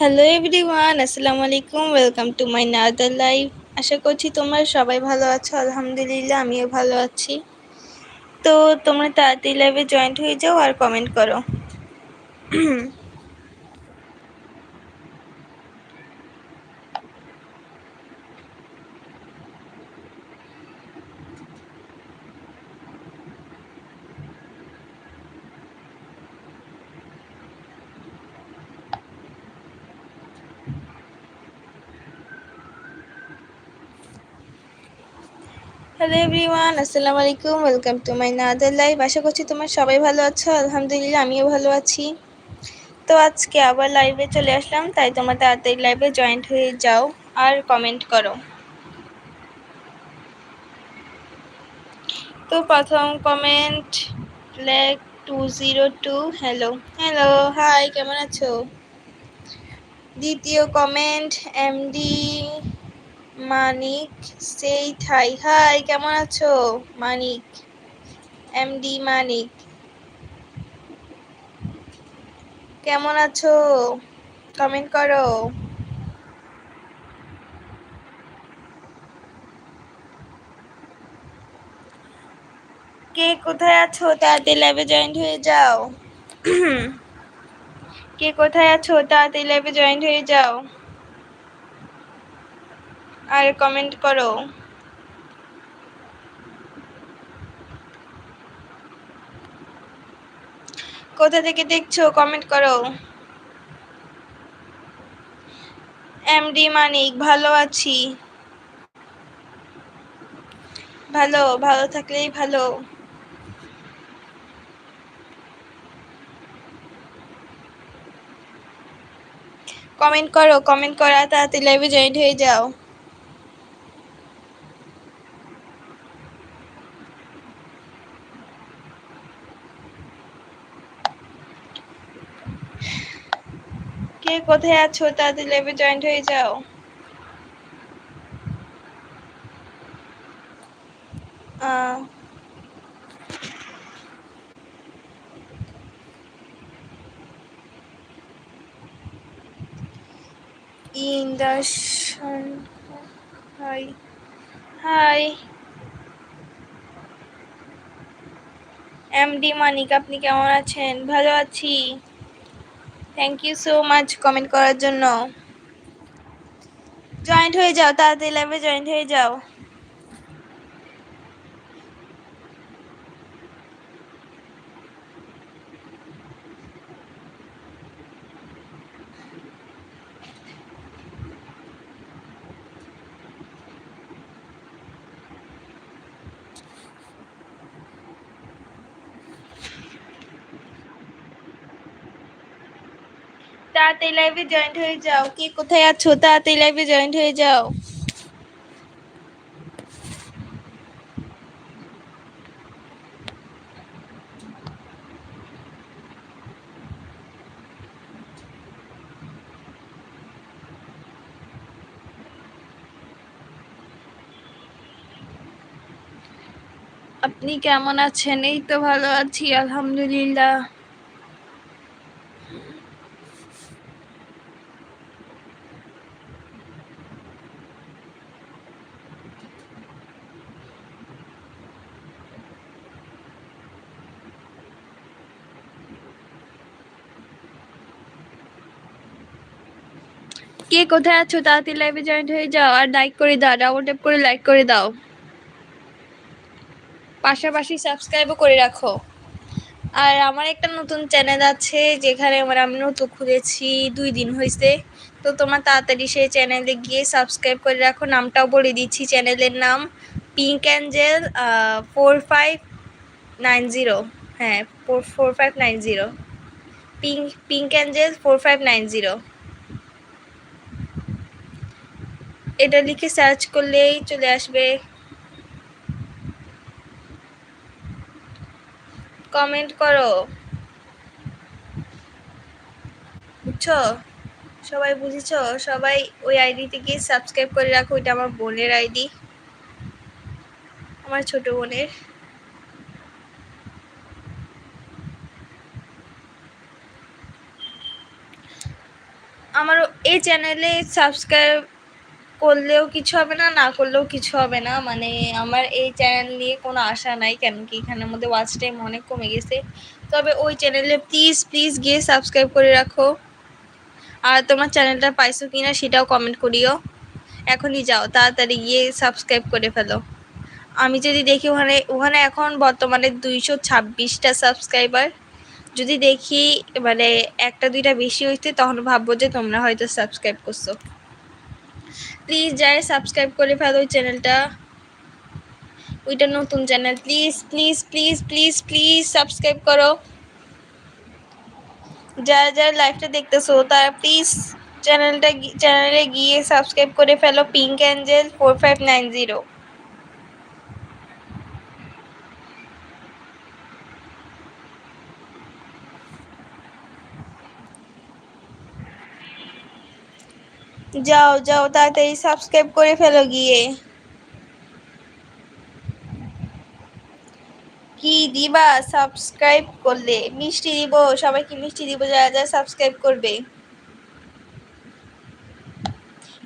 Hello everyone আসসালামু আলাইকুম welcome to my another life আশা করছি তোমরা সবাই ভালো আছো। আলহামদুলিল্লাহ, আমিও ভালো আছি। তো তোমরা তাড়াতাড়ি লাইভে জয়েন্ট হয়ে যাও আর কমেন্ট করো। হ্যালো এভরিওয়ান আসসালামু আলাইকুম welcome to my another live আশা করছি তোমার সবাই ভালো আছো। আলহামদুলিল্লাহ, আমিও ভালো আছি। তো আজকে আবার লাইভে চলে আসলাম, তাই তোমার তাড়াতাড়ি লাইভে জয়েন্ট হয়ে যাও আর কমেন্ট করো। তো প্রথম comment lake two zero two hello hello hi কেমন আছো? দ্বিতীয় কমেন্ট এমডি মানিক সেই থাই হাই কেমন আছো? মানিক এমডি মানিক। কেমন আছো? কমেন্ট করো। কে কোথায় আছো? তাড়াতাড়ি ল্যাবে জয়েন্ট হয়ে যাও। কে কোথায় আছো? তাড়াতাড়ি ল্যাবে জয়েন্ট হয়ে যাও। আর কমেন্ট করো। কোথা থেকে দেখছ? কমেন্ট করো। এমডি মানিক, ভালো আছি। ভালো ভালো থাকলেই ভালো। কমেন্ট করো, কমেন্ট করা, তাড়াতাড়ি লাইভে জয়েন্ট হয়ে যাও। কে কোথায় আছো? তাড়াতাড়ি লাইভে জয়েন্ট হয়ে যাও। High hi. এমডি মানিক, আপনি কেমন আছেন? ভালো আছি। Thank you so much comment করার জন্য। জয়েন্ট হয়ে যাও, তাড়াতাড়ি লাইভে জয়েন্ট হয়ে যাও। তাড়াতাড়ি লাইভে জয়েন্ট হয়ে যাও। কে কোথায় আছো? তাড়াতাড়ি লাইভে জয়েন্ট হয়ে যাও। আপনি কেমন আছেন? এই তো ভালো আছি, আলহামদুলিল্লাহ। কে কোথায় আছো? তাড়াতাড়ি লাইভে জয়েন্ট হয়ে যাও আর লাইক করে দাও ডাবল ট্যাপ করে লাইক করে দাও। পাশাপাশি সাবস্ক্রাইবও করে রাখো। আর আমার একটা নতুন চ্যানেল আছে যেখানে আমার আমি নতুন খুলেছি, দুই দিন হয়েছে তো তোমার তাড়াতাড়ি সেই চ্যানেলে গিয়ে সাবস্ক্রাইব করে রাখো। নামটাও বলে দিচ্ছি চ্যানেলের নাম। Pink angel four five nine zero হ্যাঁ four four five nine zero pink pink angel four five nine zero এটা লিখে সার্চ করলেই চলে আসবে। কমেন্ট করো। বুঝছ? সবাই বুঝেছ? সবাই ওই আইডিতে গিয়ে সাবস্ক্রাইব করে রাখো, ওইটা আমার বোনের আইডি আমার ছোট বোনের। আমার এই চ্যানেলে সাবস্ক্রাইব করলেও কিছু হবে না না করলেও কিছু হবে না। মানে আমার এই চ্যানেল নিয়ে কোনো আশা নাই কেন কি এখানের মধ্যে ওয়াচ টাইম অনেক কমে গেছে। তবে ওই চ্যানেলে প্লিজ প্লিজ গিয়ে সাবস্ক্রাইব করে রাখো। আর তোমার চ্যানেলটা পাইছো কি না সেটাও কমেন্ট করিও। এখনই যাও, তাড়াতাড়ি গিয়ে সাবস্ক্রাইব করে ফেলো। আমি যদি দেখি ওখানে ওখানে এখন বর্তমানে দুইশো ছাব্বিশটা সাবস্ক্রাইবার যদি দেখি মানে একটা দুইটা বেশি হইতে তখন ভাববো যে তোমরা হয়তো সাবস্ক্রাইব করছ। প্লিজ যাই সাবস্ক্রাইব করে ফেলো ওই চ্যানেলটা ওইটা নতুন channel please please please please please subscribe করো। যারা যারা লাইভটা দেখতেছো, তারা প্লিজ চ্যানেলটা চ্যানেলে গিয়ে সাবস্ক্রাইব করে ফেলো। Pink angel four five nine zero যাও যাও তাড়াতাড়ি সাবস্ক্রাইব করে ফেলো গিয়ে। কি দিবা? সাবস্ক্রাইব করলে। মিষ্টি দিব, সবাইকে মিষ্টি দিব, যারা যারা সাবস্ক্রাইব করবে।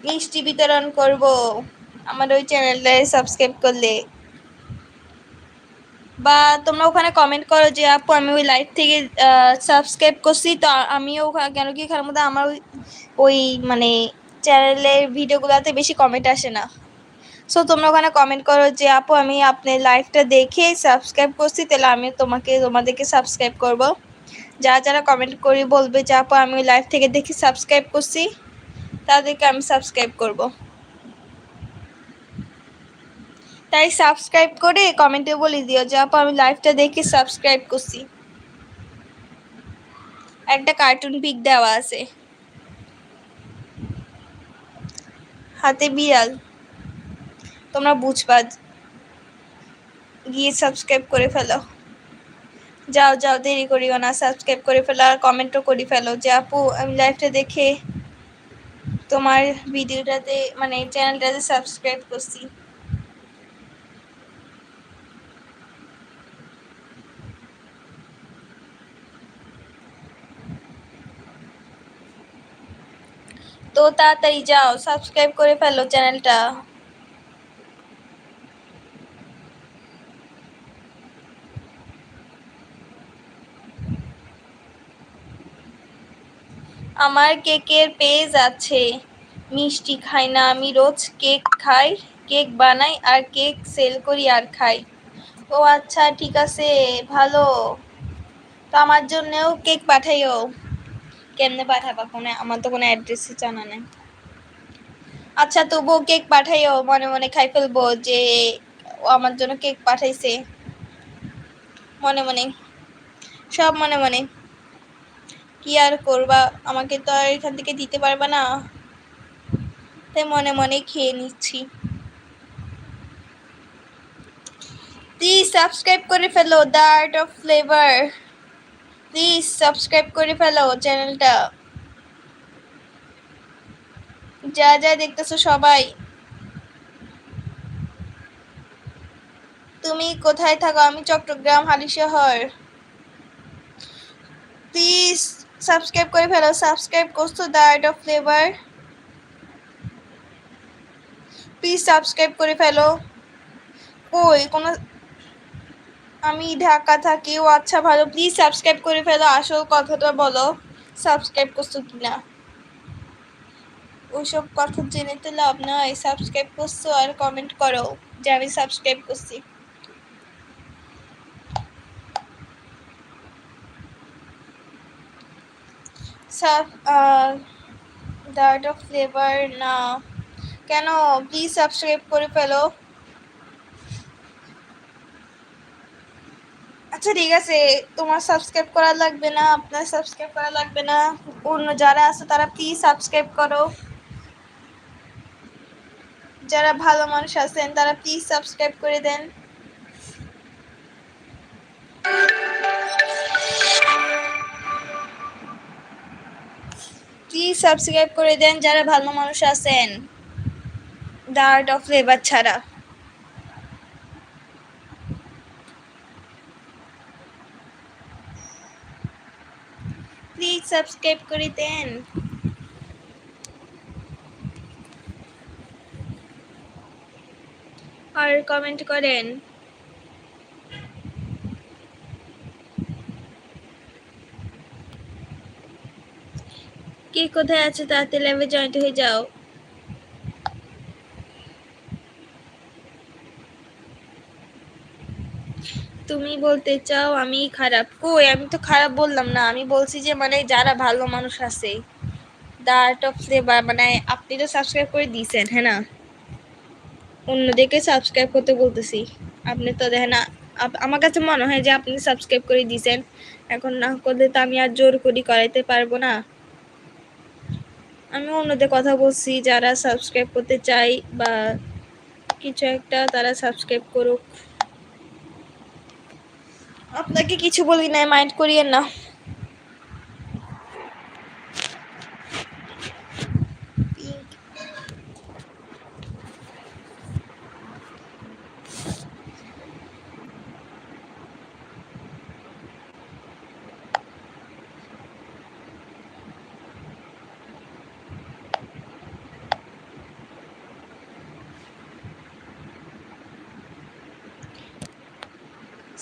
মিষ্টি বিতরণ করব। আমার ওই চ্যানেলটায় সাবস্ক্রাইব করলে। বা তোমরা ওখানে কমেন্ট করো যে, আপু, আমি ওই লাইভ থেকে সাবস্ক্রাইব করছি, তো আমিও কেন কি এখানের মধ্যে আমার ওই মানে চ্যানেলের ভিডিওগুলোতে বেশি কমেন্ট আসে না। সো তোমরা ওখানে কমেন্ট করো যে, আপু, আমি আপনার লাইভটা দেখে সাবস্ক্রাইব করছি, তাহলে আমি তোমাকে, তোমাদেরকে সাবস্ক্রাইব করব। যারা যারা কমেন্ট করি বলবে যে, আপু, আমি লাইভ থেকে দেখে সাবস্ক্রাইব করছি, তাদেরকে আমি সাবস্ক্রাইব করব। তাই সাবস্ক্রাইব করে কমেন্টে বলে দিও যে, আপু, আমি লাইভটা দেখে সাবস্ক্রাইব করছি। একটা কার্টুন পিক দেওয়া আছে। হাতে বিড়াল। তোমরা বুঝবাদ। গিয়ে সাবস্ক্রাইব করে ফেলো। যাও যাও, দেরি করিও না সাবস্ক্রাইব করে ফেলো আর কমেন্টও করে ফেলো যে, আপু, আমি লাইভটা দেখে তোমার ভিডিওটাতে মানে চ্যানেলটাতে সাবস্ক্রাইব করছি। তো তাড়াতাড়ি যাও সাবস্ক্রাইব করে ফেলো চ্যানেলটা আমার কেকের পেজ আছে। মিষ্টি খাই না আমি, রোজ কেক খাই, কেক বানাই আর কেক সেল করি আর খাই। ও আচ্ছা ঠিক আছে, ভালো। তো আমার জন্যও কেক পাঠাইও। কেমনে পাঠাবা? কোনো আমার তো কোনো অ্যাড্রেসই জানা নেই। আচ্ছা তবুও কেক পাঠাইও, মনে মনে খাই ফেলব যে ও আমার জন্য কেক পাঠাইছে। মনে মনে। সব মনে মনে। কি আর করবা? আমাকে তো আর এখান থেকে দিতে পারবা না। তাই মনে মনে খেয়ে নিচ্ছি। প্লিজ সাবস্ক্রাইব করে ফেলো the art of flavour please subscribe করে ফেলো চ্যানেলটা যা যা দেখতেছো সবাই। তুমি কোথায় থাকো? আমি চট্টগ্রাম হালিশহর প্লিজ সাবস্ক্রাইব করে ফেলো। সাবস্ক্রাইব করছ the art of flavour please subscribe করে ফেলো। কই? কোনো আমি ঢাকা থাকি। ও আচ্ছা ভালো। প্লিজ সাবস্ক্রাইব করে ফেলো। আসল কথাটা বলো সাবস্ক্রাইব করছ কিনা? ওইসব কথা জেনে তো লাভ নয় সাবস্ক্রাইব করছ আর কমেন্ট করো যে আমি সাবস্ক্রাইব করছি। দ্য অফ ফ্লেভার না। কেন? প্লিজ সাবস্ক্রাইব করে ফেলো। আচ্ছা ঠিক আছে। তোমার সাবস্ক্রাইব করা লাগবে না, আপনার সাবস্ক্রাইব করা লাগবে না। অন্য যারা আছে, তারা প্লিজ সাবস্ক্রাইব করো। যারা ভালো মানুষ আছেন, তারা প্লিজ সাবস্ক্রাইব করে দেন। প্লিজ সাবস্ক্রাইব করে দেন যারা ভালো মানুষ আছেন। দ্য আর্ট অফ লেবার ছাড়া। সাবস্ক্রাইব করিতেন আর কমেন্ট করেন। কে কোথায় আছে তাড়াতাড়ি ল্যাবে জয়েন্ট হয়ে যাও। তুমি বলতে চাও আমি খারাপ? কই? আমি তো খারাপ বললাম না। আমি বলছি যে মানে যারা ভালো মানুষ আছে দ্য অফ ফ্লেভার মানে আপনি তো সাবস্ক্রাইব করে দিয়েছেন হ্যাঁ না? অন্যদেরকে সাবস্ক্রাইব করতে বলতেছি। আপনি তো দেখেন আমার কাছে মনে হয় যে, আপনি সাবস্ক্রাইব করে দিয়েছেন। এখন না করলে তো আমি আর জোর করি করাইতে পারব না। আমি অন্যদের কথা বলছি, যারা সাবস্ক্রাইব করতে চাই বা কিছু একটা তারা সাবস্ক্রাইব করুক। আপনাকে কিছু বলি না মাইন্ড করিয়েন না।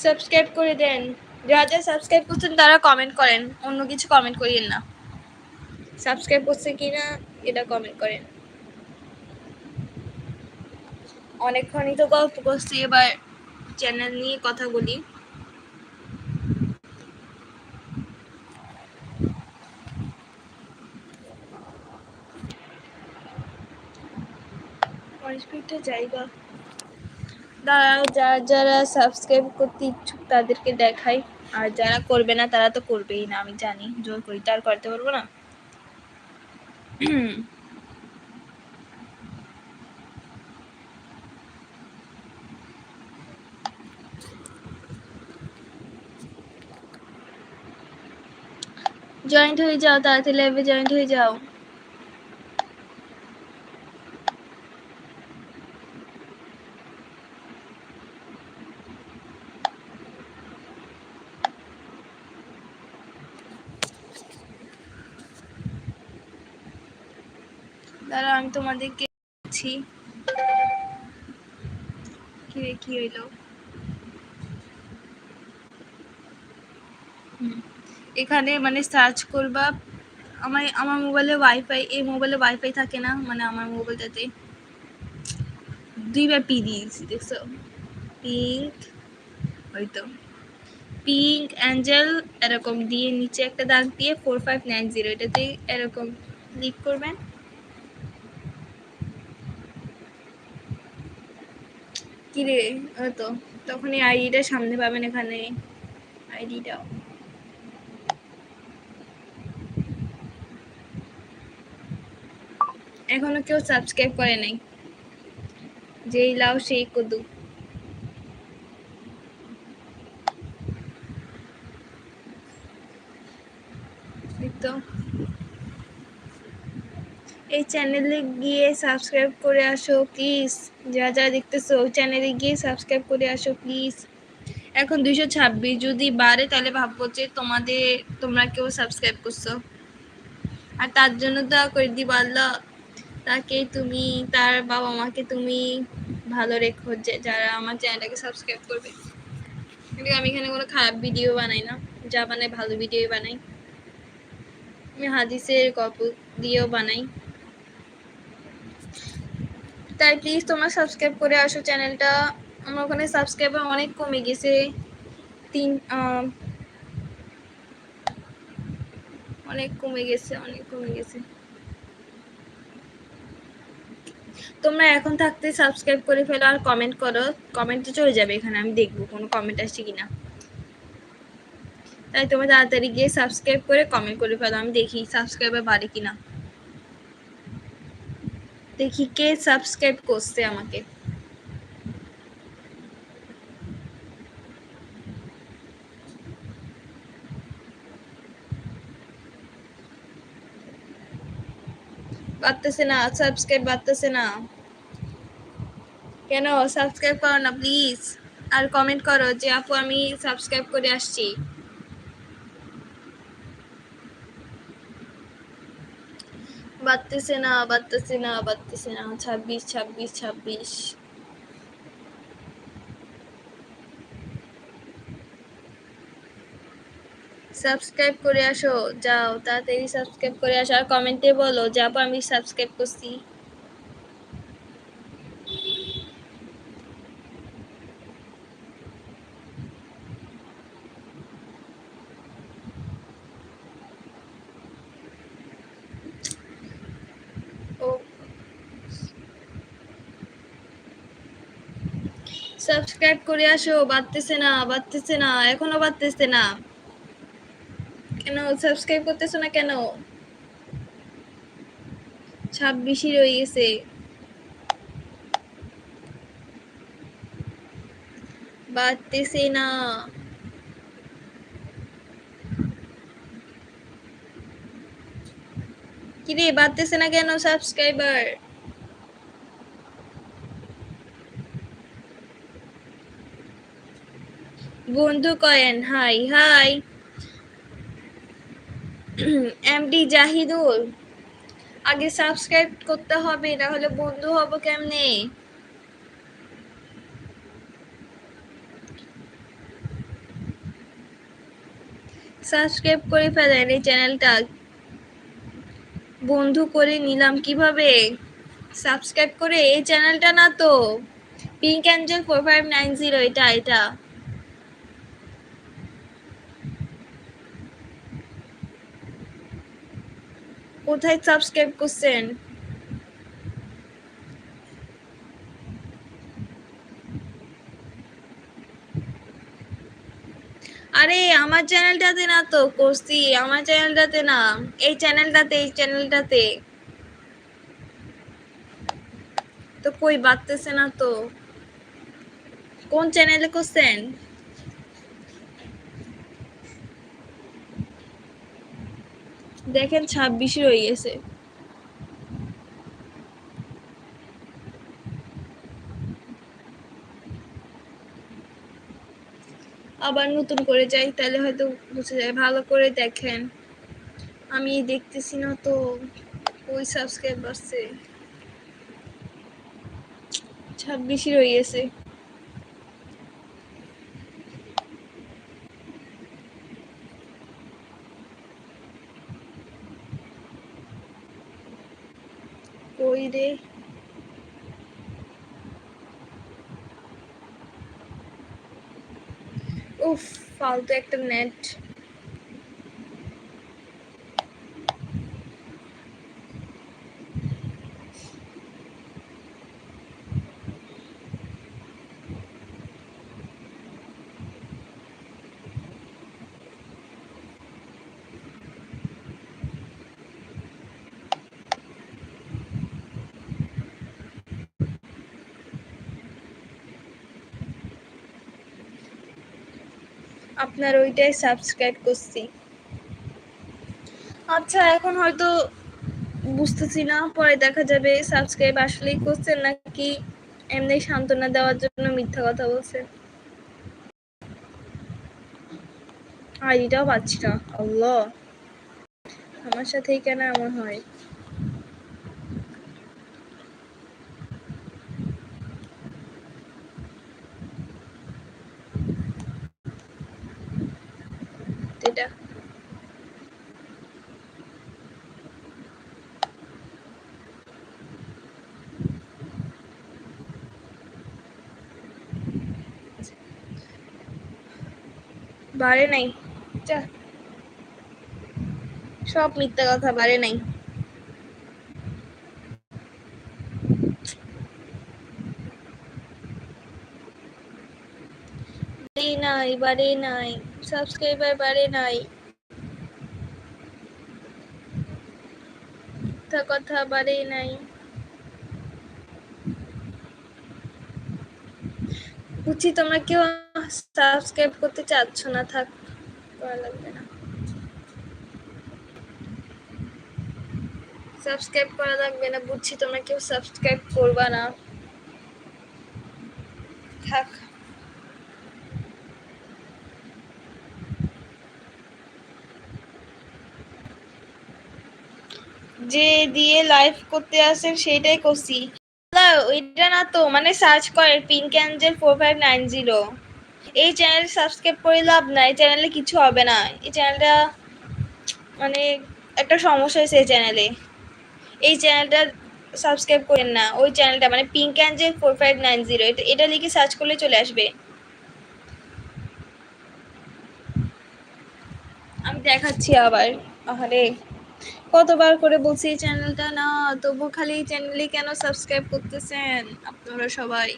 সাবস্ক্রাইব করে দেন। যারা যারা সাবস্ক্রাইব করছেন তারা কমেন্ট করেন, অন্য কিছু কমেন্ট করিয়েন না। সাবস্ক্রাইব করছে কি না এটা কমেন্ট করেন। অনেকক্ষণই তো গল্প করছি, এবার চ্যানেল নিয়ে কথা বলি। জায়গা দাঁড়াও, যারা যারা সাবস্ক্রাইব করতে ইচ্ছুক তাদেরকে দেখাই। আর যারা করবে না, তারা তো করবেই না, আমি জানি। জোর করি তার করতে পারব না? জয়েন্ট হয়ে যাও, তাড়াতাড়ি লাইভে জয়েন্ট হয়ে যাও। দাঁড়া আমি তোমাদেরকে কি রে, কি হইল? এখানে মানে সার্চ করবা। আমার আমার মোবাইলে ওয়াইফাই এই মোবাইলে ওয়াইফাই থাকে না মানে আমার মোবাইলটাতে দুইবার পি দিয়েছি, দেখছ? পিঙ্ক হয়তো পিঙ্ক অ্যাঞ্জেল এরকম। দিয়ে নিচে একটা দাগ দিয়ে ফোর ফাইভ নাইন জিরো এটাতে এরকম ক্লিক করবেন। কিরে? তো তখন এই আইডিটা সামনে পাবেন এখানে। আইডিটাও এখনও কেউ সাবস্ক্রাইব করে নাই। যেই লাও সেই কদু তো এই চ্যানেলে গিয়ে সাবস্ক্রাইব করে আসো প্লিজ যারা যারা দেখতেছো, ওই চ্যানেলে গিয়ে সাবস্ক্রাইব করে আসো প্লিজ এখন দুইশো ছাব্বিশ, যদি বাড়ে তাহলে ভাববো যে তোমাদের, তোমরা কেউ সাবস্ক্রাইব করছ। আর তার জন্য তো করে দিব আল্লাহ। তাকে তুমি, তার বাবা মাকে তুমি ভালো রেখো, যে, যারা আমার চ্যানেলটাকে সাবস্ক্রাইব করবে। কিন্তু আমি এখানে কোনো খারাপ ভিডিও বানাই না। যা বানাই ভালো ভিডিও বানাই। আমি হাদিসের গল্প দিয়েও বানাই। তাই প্লিজ তোমরা সাবস্ক্রাইব করে আসো চ্যানেলটা আমার ওখানে সাবস্ক্রাইবার অনেক কমে গেছে। তিন অনেক কমে গেছে, অনেক কমে গেছে। তোমরা এখন থাকতে সাবস্ক্রাইব করে ফেলো আর কমেন্ট করো। কমেন্টে চলে যাবে এখানে, আমি দেখব কোনো কমেন্ট আসছে কিনা। তাই তোমরা তাড়াতাড়ি গিয়ে সাবস্ক্রাইব করে কমেন্ট করে ফেলো, আমি দেখি সাবস্ক্রাইবার বাড়ে কিনা। দেখি কে সাবস্ক্রাইব করছে আমাকে। বাড়তেছে না, সাবস্ক্রাইব বাড়তেছে না। কেন? সাবস্ক্রাইব করো না প্লিজ আর কমেন্ট করো যে, আপু, আমি সাবস্ক্রাইব করে আসছি। বাড়তেছে না বাড়তেছে না বাড়তেছে না। ছাব্বিশ ছাব্বিশ ছাব্বিশ। সাবস্ক্রাইব করে আসো, যাও, তাড়াতাড়ি সাবস্ক্রাইব করে আসো। আর কমেন্টে বলো, যাব আমি সাবস্ক্রাইব করছি। সাবস্ক্রাইব করে আসো, বাড়তেছে না বাড়তেছে না, এখনও বাড়তেছে না। কেন, সাবস্ক্রাইব করতেছো না কেন? ছাব্বিশই রয়ে গেছে। বাড়তেছে না। কিরে, বাড়তেছে না কেন সাবস্ক্রাইবার? বন্ধু coin, hi hi. MD Zahidul, আগে সাবস্ক্রাইব করতে হবে না হলে বন্ধু হব কেমনে? সাবস্ক্রাইব করে ফেলেন এই চ্যানেলটা। বন্ধু করে নিলাম কীভাবে? সাবস্ক্রাইব করে এই চ্যানেলটা না তো? Pink angel four five nine zero, এটা এটা। কোথায় সাবস্ক্রাইব করছেন? আরে, আমার চ্যানেলটাতে না তো, করছি। আমার চ্যানেলটাতে না। এই চ্যানেলটাতে এই চ্যানেলটাতে। তো কই বাড়তেছে না তো? কোন চ্যানেলে করছেন? দেখেন ছাব্বিশে রয়ে গেছে। আবার নতুন করে যাই, তাহলে হয়তো বুঝে যায়। ভালো করে দেখেন। আমি দেখতেছি না তো, ওই সাবস্ক্রাইব আসছে ছাব্বিশই রয়ে গেছে। কই রে উফ ফালতু একটা নেট আপনার ওইটাই সাবস্ক্রাইব করছি। আচ্ছা এখন হয়তো বুঝতেছি না, পরে দেখা যাবে সাবস্ক্রাইব আসলেই করছেন নাকি এমনি সান্ত্বনা দেওয়ার জন্য মিথ্যা কথা বলছেন? আইডিটাও পাচ্ছি না, আল্লাহ। আমার সাথেই কেন এমন হয়? এটা। বাড়ে নাই। সব মিথ্যা কথা বাড়ে নাই বাড়ে নাই, বাড়ে নাই সাবস্ক্রাইবার বাড়ে নাই। মিথ্যা কথা বাড়ে নাই। বুঝছি তোমরা কেউ সাবস্ক্রাইব করতে চাচ্ছ না, থাক, করা লাগবে না। সাবস্ক্রাইব করা লাগবে না বুঝছি তোমরা কেউ সাবস্ক্রাইব করবা না। থাক। যে দিয়ে লাইভ করতে আসেন সেইটাই করছি। না, ওইটা না তো মানে সার্চ করে pink angel four five nine zero এই চ্যানেল সাবস্ক্রাইব করে লাভ নাই এই চ্যানেলে কিছু হবে না। এই চ্যানেলটা মানে একটা সমস্যা হয়েছে এই চ্যানেলে এই চ্যানেলটা সাবস্ক্রাইব করেন না ওই চ্যানেলটা মানে pink angel four five nine zero এটা লিখে সার্চ করলে চলে আসবে। আমি দেখাচ্ছি আবার আহারে। কতবার করে বলছি চ্যানেলটা না তবু খালি চ্যানেলে কেন সাবস্ক্রাইব করতেছেন আপনারা সবাই?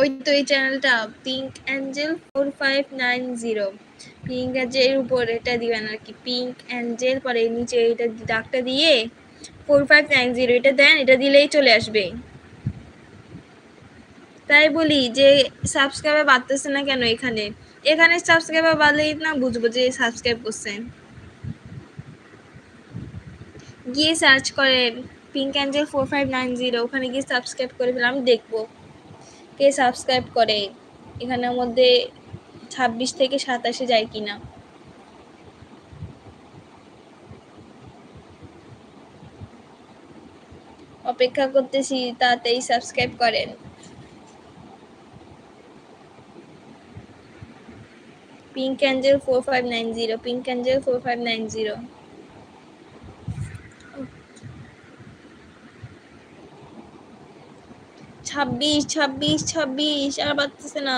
ওই তো এই চ্যানেলটা pink angel four five nine zero pink angel উপর এটা দিবেন আর কি পিঙ্ক অ্যাঞ্জেল পরে নিচে এটা ডাকটা দিয়ে ফোর ফাইভ নাইন জিরো এটা দেন, এটা দিলেই চলে আসবে। তাই বলি যে সাবস্ক্রাইবার বাড়তেছে না কেন এখানে? এখানে সাবস্ক্রাইবার বাড়লেই না বুঝব যে সাবস্ক্রাইব করছেন। গিয়ে সার্চ করেন pink angel four five nine zero ওখানে গিয়ে সাবস্ক্রাইব করে ফেলে, আমি দেখব। কে সাবস্ক্রাইব করে? এখানের মধ্যে ছাব্বিশ থেকে সাতাশে যায় কিনা। অপেক্ষা করতেছি, তাড়াতাড়ি সাবস্ক্রাইব করেন। Pink angel four five nine zero pink angel four five nine zero ছাব্বিশ ছাব্বিশ ছাব্বিশ, আর বাঁচতেছে না।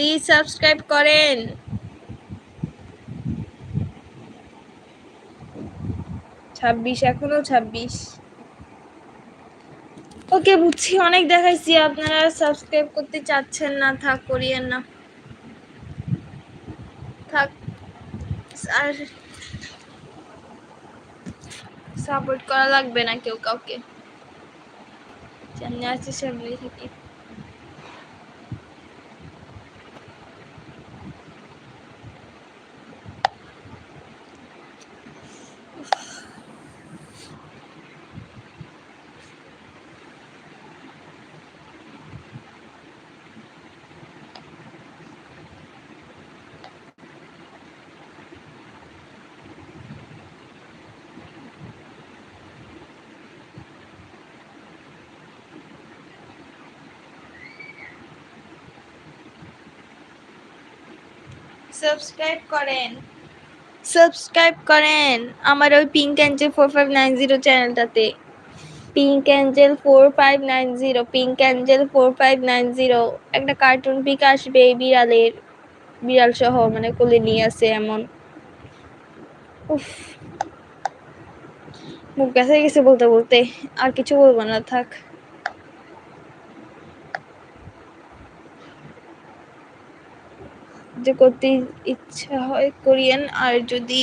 প্লিজ সাবস্ক্রাইব করেন। ছাব্বিশ, এখনও ছাব্বিশ। ওকে, বুঝছি, অনেক দেখাইছি। আপনারা সাবস্ক্রাইব করতে চাচ্ছেন না, থাক, করিয়েন না। থাক, আর সাপোর্ট করা লাগবে না কেউ কাউকে। সামনে আছে সামনে থাকি। সাবস্ক্রাইব করেন। সাবস্ক্রাইব করেন আমার ওই pink angel four five nine zero চ্যানেলটাতে pink angel four five nine zero pink angel four five nine zero একটা কার্টুন পিক আসবে এই বিড়ালের। বিড়াল সহ মানে কোলে নিয়ে আসে এমন। উফ। মুখ ব্যথা গেছে বলতে বলতে। আর কিছু বলব না, থাক। যে করতে ইচ্ছা হয় করিয়েন আর যদি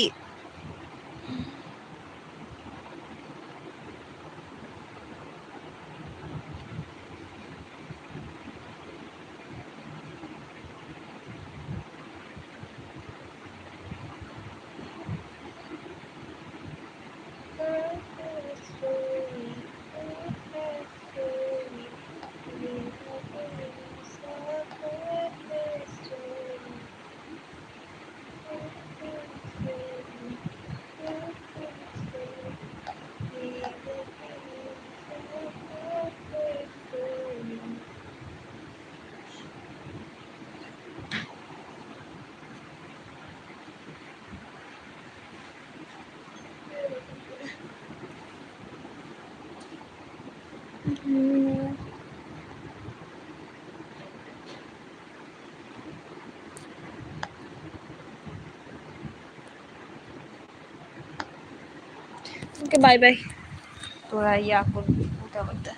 ওকে বাই বাই তোরা ইয়া করবি উল্টা পাল্টা